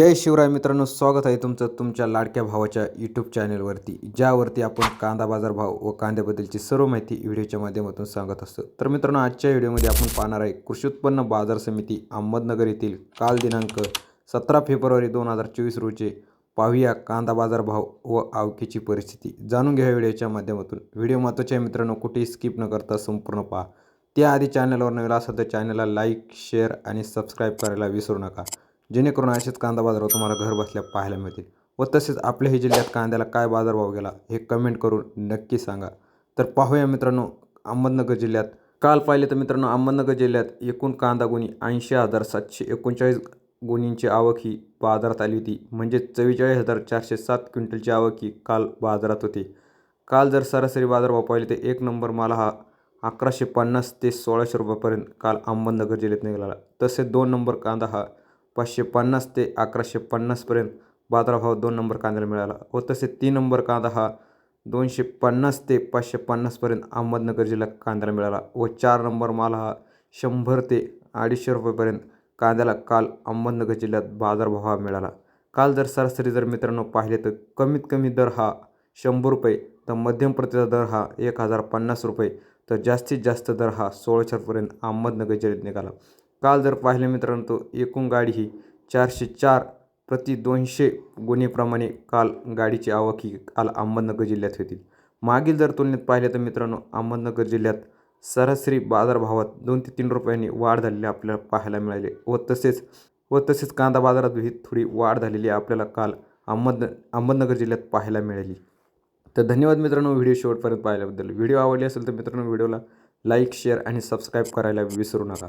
जय शिवराय मित्रांनो स्वागत आहे तुमचं तुमच्या लाडक्या भावाच्या यूट्यूब चॅनलवरती ज्यावरती आपण कांदा बाजार भाव व कांद्याबद्दलची सर्व माहिती व्हिडिओच्या माध्यमातून सांगत असतो. तर मित्रांनो आजच्या व्हिडिओमध्ये आपण पाहणार आहे कृषी उत्पन्न बाजार समिती अहमदनगर येथील काल दिनांक सतरा फेब्रुवारी दोन हजार चोवीस रोजी पाहूया कांदा बाजार भाव व आवकीची परिस्थिती. जाणून घ्या व्हिडिओच्या माध्यमातून. व्हिडिओ महत्त्वाचे आहे मित्रांनो कुठेही स्किप न करता संपूर्ण पहा. त्याआधी चॅनलवर नवीन असेल तर चॅनलला लाईक शेअर आणि सबस्क्राईब करायला विसरू नका. जेणेकरून असेच कांदा बाजारभाव तुम्हाला घर बसल्या पाहायला मिळतील. व तसेच आपल्या हे जिल्ह्यात कांद्याला काय बाजारभाव गेला हे कमेंट करून नक्की सांगा. तर पाहूया मित्रांनो अहमदनगर जिल्ह्यात. काल पाहिले तर मित्रांनो अहमदनगर जिल्ह्यात एकूण कांदा गुणी ऐंशी हजार सातशे एकोणचाळीस गुणींची आवक ही बाजारात आली होती. म्हणजे चव्वेचाळीस हजार चारशे सात क्विंटलची आवक ही काल बाजारात होती. काल जर सरासरी बाजारभाव पाहिले तर एक नंबर माल हा अकराशे पन्नास ते सोळाशे रुपयापर्यंत काल अहमदनगर जिल्ह्यात निघाला. तसेच दोन नंबर कांदा हा पाचशे पन्नास ते अकराशे पन्नासपर्यंत बाजारभाव दोन नंबर कांद्याला मिळाला. व तसे तीन नंबर कांदा हा दोनशे पन्नास ते पाचशे पन्नासपर्यंत अहमदनगर जिल्ह्यात कांद्याला मिळाला. व चार नंबर माल हा शंभर ते अडीचशे रुपयेपर्यंत कांद्याला काल अहमदनगर जिल्ह्यात बाजारभाव हा मिळाला. काल जर सरासरी जर मित्रांनो पाहिले तर कमीत कमी दर हा शंभर रुपये तर मध्यम प्रतीचा दर हा एक हजार पन्नास रुपये तर जास्तीत जास्त दर हा सोळाशेपर्यंत अहमदनगर जिल्ह्यात निघाला. काल जर पाहिलं मित्रांनो तो एकूण गाडी ही चारशे चार प्रति दोनशे गुन्हेप्रमाणे काल गाडीची आवक ही काल अहमदनगर जिल्ह्यात होती. मागील जर तुलनेत पाहिले तर मित्रांनो अहमदनगर जिल्ह्यात सरासरी बाजारभावात दोन ते तीन रुपयांनी वाढ झालेली आपल्याला पाहायला मिळाली व तसेच व तसेच कांदा बाजारात ही थोडी वाढ झालेली आपल्याला काल अहमद अहमदनगर जिल्ह्यात पाहायला मिळाली. तर धन्यवाद मित्रांनो व्हिडिओ शेवटपर्यंत पाहिल्याबद्दल. व्हिडिओ आवडली असेल तर मित्रांनो व्हिडिओला लाईक शेअर आणि सबस्क्राईब करायला विसरू नका.